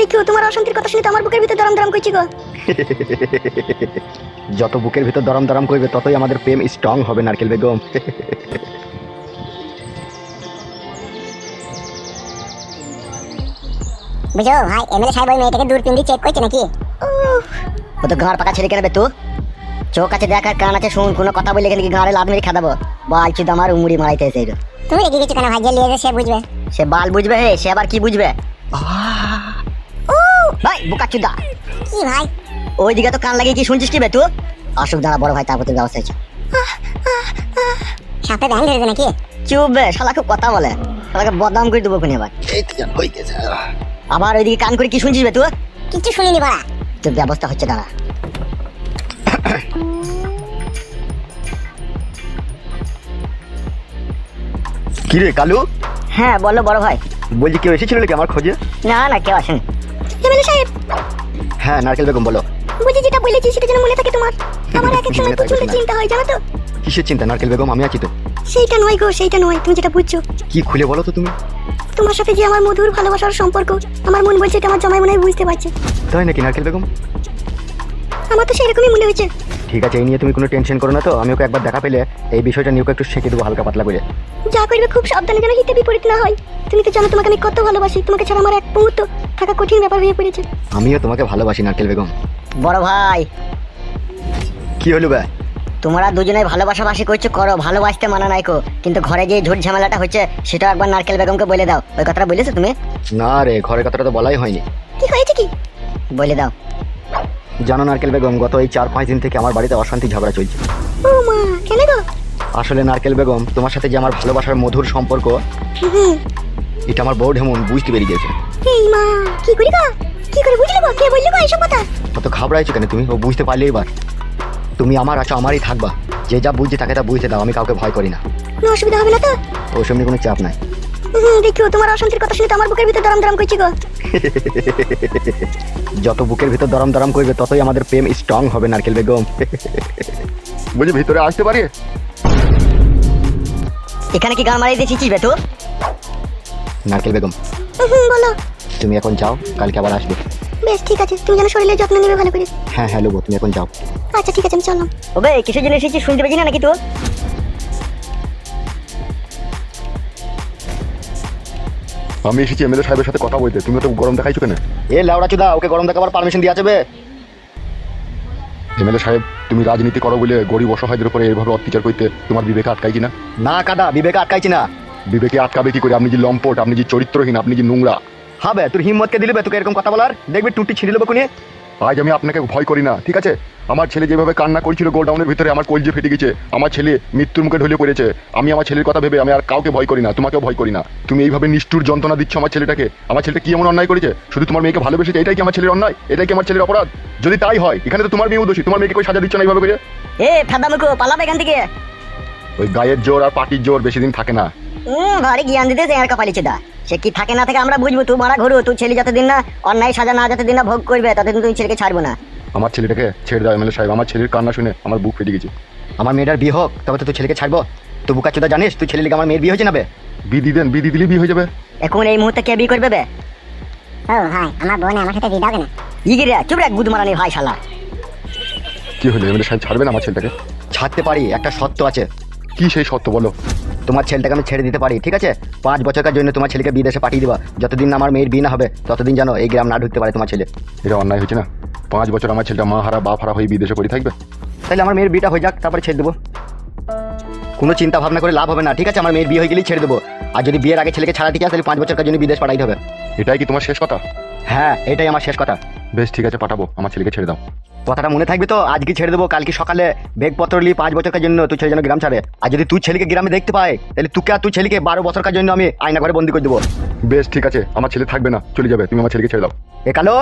দেখিও তোমার অশান্তির কথা শুনে তো আমার বুকের ভিতর দরম দরম করছি গো। যত বুকের ভিতর দরম দরম করবে ততই আমাদের প্রেম স্ট্রং হবে নারকেল বেগম। বুঝো ভাই এমএলএ সাহেব ওই মেয়েটাকে চেক করছে নাকি? ও তো গাঁড় পাকা ছেড়ে কেন বে তুই চোখ আছে দেখ আর কান আছে শুন কোনো কথা বলে এখানে কি গাঁড়ে লাদ মেরে খাদাবো? বাল চুদ আমার উমুড়ি মারাইতে এসে তুমি রেগে গেছো কেন ভাই? যে লিয়ে সে বুঝবে। সে বাল বুঝবে হে সে আবার কি বুঝবে? ভাই বুকা চুদা। কি ভাই? ওইদিকে তো কান লাগিয়ে কি শুনছিস কি বে তুই অসুখ দাঁড়া বড় ভাই তারপর তোর ব্যবস্থা হয়েছে। সাপে ব্যাং ধরেছে নাকি? চুপ বে শালা খুব কথা বলে। শালাকে বদনাম করে দেবো কোনি আবার। আবার ওইদিকে কান করে কি শুনছিস বে তুই কিচ্ছু শুনিনি বড়া। তোর ব্যবস্থা হচ্ছে দাঁড়া। কি রে কালু? হ্যাঁ বলো বড় ভাই। বলছি কেউ এসেছিল নাকি আমার খোঁজে? না না কেউ আসেনি। এমএলএ সাহেব। হ্যাঁ নারকেল বেগম বলো। বুঝি যেটা বলেছি সেটা যেন মনে থাকে তোমার। আমার এক এক সময় না। চিন্তা হয় জানো তো? কিসের চিন্তা? নারকেল বেগম আমি আছি তো। সেইটা নয় গো সেইটা নয়। তুমি যেটা বুঝছ। কি খুলে বলো তো তুমি? তোমার সাথে যে আমার মধুর ভালোবাসার সম্পর্ক আমার মন বলছে এটা আমার জামাই মনে হয় বুঝতে পারছে। তাই নাকি নারকেল বেগম? আমার তো সেরকমই মনে হয়েছে। ঠিক আছে এই নিয়ে তুমি কোনো টেনশন করো না তো। আমি ওকে একবার দেখা পেলে এই বিষয়টা নিয়ে ওকে একটু শেখে দেবো হালকা পাতলা করে। যা করবে খুব সাবধানে যেন হিতে বিপরীত না হয়। তুমি তো জানো তোমাকে আমি কত ভালোবাসি। তোমাকে ছাড়া আমার এক মুহূর্ত থাকা কঠিন ব্যাপার হয়ে পড়েছে। আমিও তোমাকে ভালোবাসি নারকেল বেগম। বড় ভাই। কি হলো ব্যা তোমরা দুজনে ভালোবাসাবাসি করছ করো ভালোবাসতে মানা নাই কো। কিন্তু ঘরে যে ঝুট ঝামেলাটা হচ্ছে সেটা একবার নারকেল বেগমকে বলে দাও। ওই কথাটা বলেছ তুমি? না রে ঘরের কথাটা তো বলাই হয়নি। কি হয়েছে কি? বলে দাও। জানো নারকেল বেগম গত এই চার পাঁচ দিন থেকে আমার বাড়িতে অশান্তি ঝগড়া চলছে। ও মা কেন গো? আসলে নারকেল বেগম তোমার সাথে যে আমার ভালোবাসার মধুর সম্পর্ক এটা আমার বউ ঢেমন বুঝতে পেরে গেছে। এই মা কি করি গো? কি করে বুঝলি গো? কে বললি গো এইসব কথা? অত ঘাবড়াইছো কেন তুমি? ও বুঝতে পারলে এবার। তুমি আমার আছো আমারই থাকবা। যে যা বুঝছে তাকে তা বুঝতে দাও আমি কাউকে ভয় করি না। কোনো অসুবিধা হবে না তো? ওর সামনে কোনো চাপ নাই। দেখিও তোমার অশান্তির কথা শুনে তো আমার বুকের ভিতর দরম দরম করছি গো। যত বুকের ভিতর দরম দরম করবে ততই আমাদের প্রেম স্ট্রং হবে নারকেল বেগম। বলছি ভিতরে আসতে পারি? এখানে কি গান মারিয়ে দিয়েছিস বে তুই নারকেল বেগম। হুম বলো। তুমি এখন যাও কালকে আবার আসবে। বেশ ঠিক আছে। তুমি যেন শরীরের যত্ন নেবে ভালো করে। হ্যাঁ হ্যাঁ লোবো তুমি এখন যাও। আচ্ছা ঠিক আছে আমি চললাম। ওবে কিসের জন্য এসেছিস শুনতে পেয়েছি না নাকি তুই আমি এসেছি এমএলএ সাহেবের সাথে কথা বলতে। তুমি তো গরম দেখাইছো কেন? এ লাউড়া চুদা ওকে গরম দেখাবার পারমিশন দিয়ে যাবে। এমএলএ সাহেব তুমি রাজনীতি করো বলে গরিব অসহায়দের উপরে এইভাবে অত্যাচার করতে তোমার বিবেকে আটকাই কিনা? না কাদা বিবেকে আটকাইছি না বিবেকে আটকাবে কি করে? আপনি যে লম্পট আপনি যে চরিত্রহীন আপনি যে নোংরা। হবে তোর হিম্মতকে দিলে বে তোকে এরকম কথা বলার? দেখবি টুটি ছিঁড়ে নেব কোনে আজ আমি আপনাকে ভয় করি না ঠিক আছে? আমার ছেলে যেভাবে কান্না করছিল গোডাউনের ভিতরে আমার কলজে ফেটে গেছে আমার ছেলে মৃত্যুর মুখে ঢলে পড়েছে আমি আমার ছেলের কথা ভেবে আমি আর কাউকে ভয় করি না তোমাকেও ভয় করি না। তুমি এইভাবে নিষ্ঠুর যন্ত্রণা দিচ্ছ আমার ছেলেটাকে আমার ছেলেটা কি এমন অন্যায় করেছে? শুধু তোমার মেয়েকে ভালোবেসেছে এটাই কি আমার ছেলের অন্যায়? এটাই কি আমার ছেলের অপরাধ? যদি তাই হয় এখানে তো তোমার মেয়েও দোষী তোমার মেয়েকে কই সাজা দিচ্ছ না এইভাবে করে? এ ফাদা পালাবে এখান থেকে। ওই গায়ের জোর আর পাটির জোর বেশি দিন থাকে না। হুম ঘরে জ্ঞান দিতে আর কপালিছে দা সে কি থাকে না থাকে আমরা বুঝব? তুই মারা ঘুরু তুই ছেলে যতদিন না অন্যায় সাজা না যতদিন না ভোগ করবে ততদিন তুই ছেলেকে ছাড়বো না। আমার ছেলেটাকে ছেড়ে দাও এমএলএ সাহেব। আমার ছেলের কান্না শুনে আমার বুক ফেটে গেছে। আমার মেয়েটার বিয়ে হোক তবে তো তুই ছেলেকে ছাড়বো। তুই বুকা চুদা জানিস তুই ছেলে আমার মেয়ের বিয়ে হয়েছে না বিদি দেন বিদি দিলে বিয়ে হয়ে যাবে। এখন এই মুহূর্তে কে বিয়ে করবে বে? ও ভাই আমার বোন আমার সাথে দিয়ে দাও কেন? ইগিরে চুপ রাখ বুধ মারানি ভাই শালা। কি হলো এমএলএ সাহেব ছাড়বেন আমার ছেলেটাকে? ছাড়তে পারি একটা সত্য আছে। কি সেই সত্য বলো? তোমার ছেলেটাকে আমি ছেড়ে দিতে পারি ঠিক আছে? পাঁচ বছরের জন্য তোমার ছেলেকে বিদেশে পাঠিয়ে দিবা। যতদিন আমার মেয়ের বিয়ে না হবে ততদিন যেন এই গ্রাম না ঢুকতে পারে তোমার ছেলে। এটা অন্যায় হয়েছে না? পাঁচ বছর আমার ছেলেটা মা হারা বাপ হারা হয়ে বিদেশে পড়ে থাকবে? তাহলে আমার মেয়ের বিয়েটা হয়ে যাক তারপরে ছেড়ে দেবো। কোনো চিন্তা ভাবনা করে লাভ হবে না ঠিক আছে? আমার মেয়ের বিয়ে হয়ে গেলেই ছেড়ে দেবো। আর যদি বিয়ের আগে ছেলেকে ছাড়া ঠিক আছে তাহলে পাঁচ বছরের জন্য বিদেশ পাঠাইতে হবে। এটাই কি তোমার শেষ কথা? হ্যাঁ এটাই আমার শেষ কথা। বেশ ঠিক আছে পাঠাবো। আমার ছেলেকে ছেড়ে দাও। কথাটা মনে থাকবে তো? আজকে ছেড়ে দেবো কালকে সকালে বেগপত্র নিয়ে পাঁচ বছরের জন্য তুই ছেলে যেন গ্রাম ছাড়ে। আর যদি তুই ছেলেকে গ্রামে দেখতে পাই তাহলে তুকে আর তুই ছেলেকে বারো বছরের জন্য আমি আয়না ঘরে বন্দি করে দেবো। বেশ ঠিক আছে। আমার ছেলে থাকবে না চলে যাবে। তুমি আমার ছেলেকে ছেড়ে দাও। এ কালো?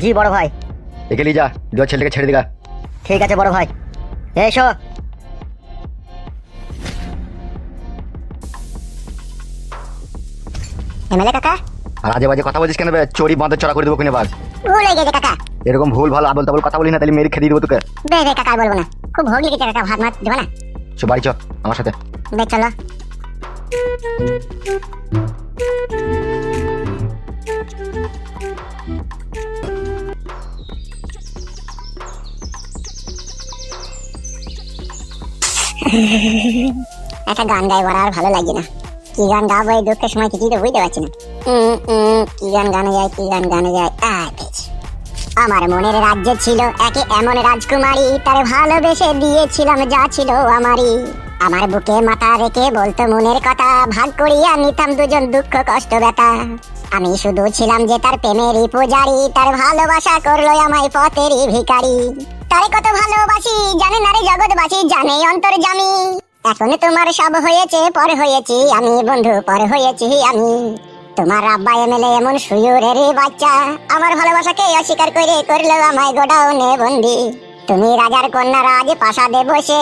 জি বড় ভাই। একে নিয়ে যা দু ছেলেকে ছেড়ে দিগা ঠিক আছে বড় ভাই। এসো। এমএলএ কাকা? আজে বাজে কথা বলছিস কেন বে? চোরি বাঁধে চড়া করে দেবো কিনে বাঘ ভুলে গেছে কাকা। এরকম ভুল ভালো আবল তাবল কথা বলি না তাহলে মেরে খেয়ে দেবো তোকে। বে বে কাকা বলব না। খুব ভোগ লেগেছে কাকা ভাত মাত দেবো না? চো বাড়ি চো আমার সাথে। বে চলো। একটা গান গাই বড় আর ভালো লাগে না। কি গান গাবো এই দুঃখের সময় কিছুই তো বুঝতে পারছি না। কি গান গানে যায়, কি গান গানে যায়। আমার মনের রাজ্যে ছিল একে এমন রাজকুমারী, তার ভালোবেসে দিয়েছিলাম যা ছিল আমারই। আমার বুকে মাথা রেখে বলতো মনের কথা, ভাগ করিয়া নিতাম দুজন দুঃখ কষ্ট ব্যথা। আমি শুধু ছিলাম যে তার প্রেমেরই পূজারি, তার ভালোবাসা করল আমায় পথেরই ভিখারি। তারে কত ভালোবাসি, জানে না রে জগৎবাসী, জানে অন্তর জামি এখন তোমার সব হয়েছে, পর হয়েছি আমি, বন্ধু, পর হয়েছি আমি। তোমার আব্বা এমএলএ এমন সুয়ুরের বাচ্চা, আমার ভালোবাসাকে অস্বীকার করে করল আমায় গোডাউনে বন্দি। তুমি রাজার কন্যা রাজ প্রাসাদে বসে,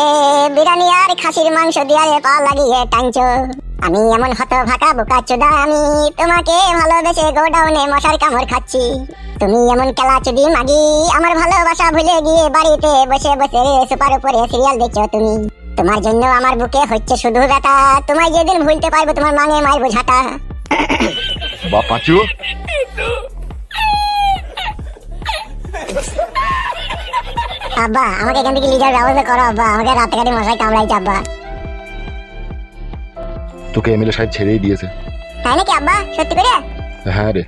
বিরিয়ানি আর খাসির মাংস দিয়ে পা লাগিয়ে টানছো। আমি এমন হত ভাকা বোকা চুদা আমি, তোমাকে ভালোবেসে গোডাউনে মশার কামড় খাচ্ছি। তুমি এমন খেলা চুদি মাগি, আমার ভালোবাসা ভুলে গিয়ে বাড়িতে বসে বসে সুপার উপরে সিরিয়াল দেখছ তুমি। তোমার জন্য আমার বুকে হচ্ছে শুধু ব্যথা। তোমায় যেদিন ভুলতে পারব তোমার মাঙে মারবো ঝাঁটা বা পাঁচু আব্বা আমাকে এখান থেকে লিজার ব্যবস্থা করো আব্বা। আমাকে রাতে কাটে মশাই কামড়াইছে আব্বা। তোকে এমএলএ সাহেব ছেড়েই দিয়েছে। তাই নাকি আব্বা? সত্যি করে? হ্যাঁ রে।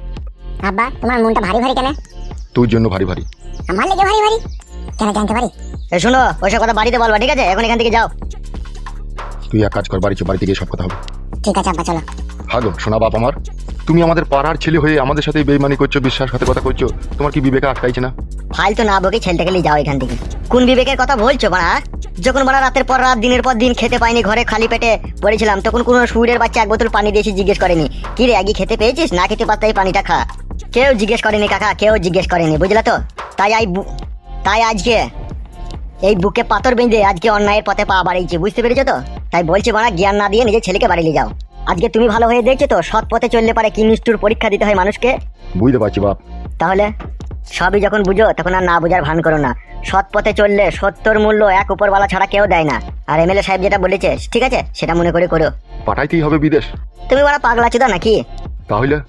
আব্বা তোমার মনটা ভারী ভারী কেন? তোর জন্য ভারী ভারী। আমার লেগে ভারী ভারী? কেন জানতে পারি? এই শোনো ওইসব কথা বাড়িতে বলবা ঠিক আছে? এখন এখান থেকে যাও। তুই এক কাজ কর বাড়ি বাড়িতে গিয়ে সব কথা হবে। ঠিক আছে আব্বা চলো। হ্যাঁ শোনা বাপ আমার তুমি আমাদের পাড়ার ছেলে হয়ে আমাদের সাথে বেইমানি করছ বিশ্বাসঘাতকতা করছ তোমার কি বিবেকে আটকাইছে না? ফাইল তো না বকে ছেলেটাকে নিয়ে যাও এখান থেকে। কোন বিবেকের কথা বলছো বাড়া? যখন বাড়া রাতের পর রাত দিনের পর দিন খেতে পাইনি ঘরে খালি পেটে পড়েছিলাম তখন কোনো সুরের বাচ্চা এক বোতল পানি দিয়েছি জিজ্ঞেস করেনি। কি রে আগে খেতে পেয়েছিস? না খেতে পারতাই পানিটা খা। কেউ জিজ্ঞেস করেনি কাকা কেউ জিজ্ঞেস করেনি বুঝলা তো? তাই আই বু- তাই আজকে এই বুকে পাথর বেঁধে আজকে অন্যায়ের পথে পা বাড়িয়েছি বুঝতে পেরেছ তো? তাই বলছি বাড়া জ্ঞান না দিয়ে নিজের ছেলেকে বাড়ি নিয়ে যাও। আজকে তুমি ভালো হয়ে দেখছ তো সৎ পথে চললে পারে কি নিষ্ঠুর পরীক্ষা দিতে হয় মানুষকে? বুঝতে পারছি বাপ। তাহলে? সবই যখন বুঝো তখন আর না বোঝার ভান করো না। সৎ পথে চললে সত্যর মূল্য এক উপরওয়ালা ছাড়া কেউ দেয় না। আর এমএলএ সাহেব যেটা বলেছে ঠিক আছে? সেটা মনে করে করো। পাঠাইতেই হবে বিদেশ। তুমি বড় পাগলা চুদা নাকি? তাহলে?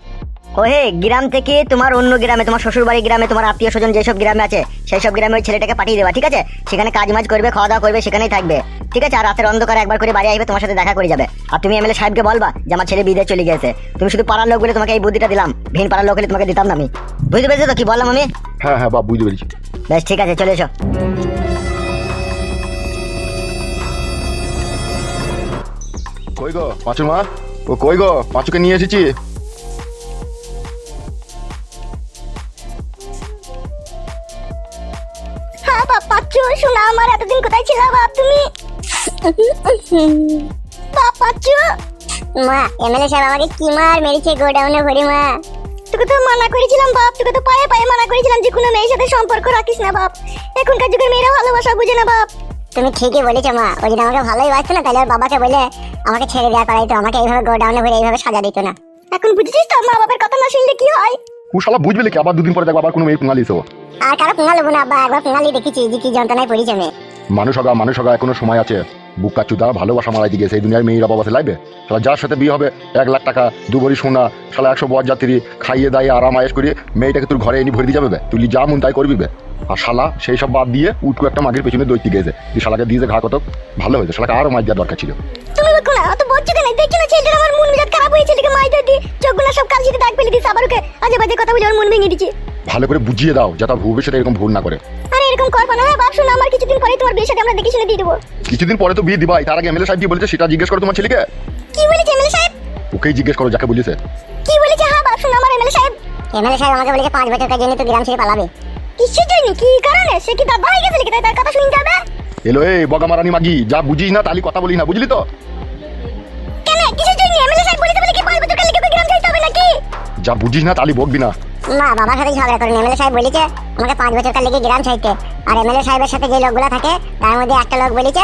ও হে গ্রাম থেকে তোমার অন্য গ্রামে তোমার শ্বশুর বাড়ি গ্রামে তোমার আত্মীয় স্বজন যেসব গ্রামে আছে সেই সব গ্রামে ওই ছেলেটাকে পাঠিয়ে দেবা ঠিক আছে? সেখানে কাজ মাজ করবে খাওয়া দাওয়া করবে সেখানেই থাকবে ঠিক আছে? আর রাতের অন্ধকারে একবার করে বাড়ি আসবে তোমার সাথে দেখা করে যাবে। আর তুমি এমএলএ সাহেবকে বলবা যে আমার ছেলে বিদেশ চলে গেছে তুমি শুধু পাড়ার লোক বলে তোমাকে এই বুদ্ধিটা দিলাম ভিন পাড়ার লোক হলে তোমাকে দিতাম না আমি। বুঝতে পেরেছ তো কি বললাম আমি? হ্যাঁ হ্যাঁ বাপ বুঝতে পেরেছি। বেশ ঠিক আছে চলে এসো। কই গো পাঁচু মা? ও কই গো পাঁচুকে নিয়ে এসেছি? পাচ্ছু শোনা আমার এতদিন কোথায় ছিল বাপ তুমি? বাপ পাচ্ছু মা এমএলএ সাহেব আমাকে কি মার মেরেছে গোডাউনে ভরি মা। তোকে তো মানা করেছিলাম বাপ। তোকে তো পায়ে পায়ে মানা করেছিলাম যে কোনো মেয়ের সাথে সম্পর্ক রাখিস না বাপ। এখনকার যুগের মেয়েরা ভালোবাসা বুঝে না বাপ। তুমি ঠিকই বলেছ মা। ওই যদি আমাকে ভালোই বাসতো না তাহলে ওর বাবাকে বলে আমাকে ছেড়ে দেওয়া করাইতো আমাকে এইভাবে গোডাউনে ভরে এইভাবে সাজা দিত না। এখন বুঝেছিস তো মা বাবার কথা না শুনলে কি হয়? ও শালা বুঝবে কি আবার দুদিন পরে দেখব আবার কোনো মেয়ে পুঙ্গালিস ও আর কারও পুঙ্গা নেব না আব্বা একবার পুঙ্গালি দেখেছি যে কি যন্ত্রণায় পড়েছে মেয়ে মানুষ হগা মানুষ হগা এখনও সময় আছে। বুকা চুদা ভালোবাসা মারাই দিকে সেই দুনিয়ার মেয়েরা বাবা লাইবে শালা যার সাথে বিয়ে হবে এক লাখ টাকা দু ভরি সোনা শালা একশো বর যাত্রী খাইয়ে দাইয়ে আরাম আয়েস করিয়ে মেয়েটাকে তোর ঘরে এনে ভরে দিয়ে যাবে বে। তুই যা মন তাই করবি বে। আর শালা সেই সব বাদ দিয়ে উটকু একটা মাগের পেছনে দৈত্যি গেছে তুই শালাকে দিয়ে যে ঘা কত ভালো হয়েছে। শালাকে আরও মাছ দেওয়ার দরকার ছিল। তুমি দেখো না অত বলছো কেন? দেখছ না ছেলেটার আমার মন মেজাজ খারাপ হয়ে ছেলেকে মাই দিয়ে? চোখগুলো সব কালসিতে দাগ ফেলে দিস আবার ওকে আজে বাজে কথা বলে ওর মন ভেঙে দিচ্ছে। ভালো করে বুঝিয়ে দাও যাতে ভবিষ্যতে এরকম ভুল না করে। আরে এরকম করবা না। হ্যাঁ বাপ শোনো আমার কিছুদিন পরে তোমার বিয়ে সাথে আমরা দেখে শুনে দিয়ে দেবো। কিছুদিন পরে তো বিয়ে দিবাই তার আগে এমএলএ সাহেব কি বলেছে সেটা জিজ্ঞেস করো তোমার ছেলেকে। কি বলেছে এমএলএ সাহেব? ওকেই জিজ্ঞেস করো যাকে বলেছে। কি বলেছে? হ্যাঁ বাপ শোনো আমার এমএলএ সাহেব। এমএলএ সাহেব আমাকে বলেছে পাঁচ বছর কাজ জন্য তো গ্রাম ছেড়ে পালাবে। কিসের জন্য? কি কারণে? সে কি দাদা হয়ে গেছে তার কথা শুনতে হবে? এলো এই বগা মারানি মাগি যা বুঝিস না তালি কথা বলি না বুঝলি তো? কেন? কিসের জন্য? এমএলএ সাহেব বলেছে বলে কি পাঁচ বছর কালে কি গ্রাম ছাড়তে হবে নাকি? যা বুঝিস না তাহলে বকবি না। মা বাবার সাথে ঝগড়া করেন। এমএলএ সাহেব বলেছে আমাকে পাঁচ বছর কাল লেগে গ্রাম ছাড়তে আর এমএলএ সাহেবের সাথে যে লোকগুলো থাকে তার মধ্যে একটা লোক বলেছে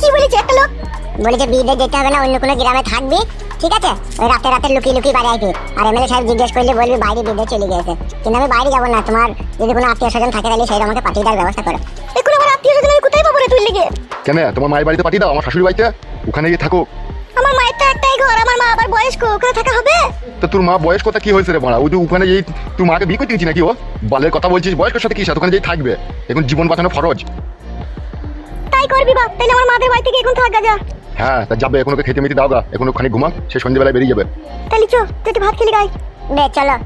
কি বলেছে একটা লোক? বলেছে বিয়ে যেতে হবে না অন্য কোনো গ্রামে থাকবি ঠিক আছে? ওই রাতে রাতে লুকিয়ে লুকিয়ে বাড়ি আসবি। আর এমএলএ সাহেব জিজ্ঞেস করলে বলবি বাইরে বিয়ে চলে গেছে কিন্তু আমি বাইরে যাব না তোমার যদি কোনো আত্মীয় স্বজন থাকে তাহলে সেই আমাকে পাঠিয়ে দেওয়ার ব্যবস্থা করো। এখন আমার আত্মীয় স্বজন আমি কোথায় পাবো রে তুই লেগে? কেন? তোমার মায়ের বাড়িতে পাঠিয়ে দাও আমার শাশুড়ি বাড়িতে। ওখানে গিয়ে থাকো আমার মায়ের তো একটাই ঘর আমার মা আবার বয়স্ক ওখানে থাকা হবে? তো তোর মা বয়স কথা কি হয়েছে রে বড়া? ওই যে ওখানে যেই তুই মাকে বিয়ে করতে গেছি নাকি ও? বালের কথা বলছিস বয়স্কের সাথে কি সাথে? ওখানে যেই থাকবে। এখন জীবন বাঁচানো ফরজ। তাই করবি বাপ তাইলে আমার মাদের বাড়ি থেকে এখন থাকা যা হ্যাঁ তা যাবে এখন ওকে খেতে মেতে দাও গা। এখন ওখানে ঘুমা সে সন্ধ্যেবেলায় বেরিয়ে যাবে। তাহলে চো তুই ভাত খেলি গাই বে চলো।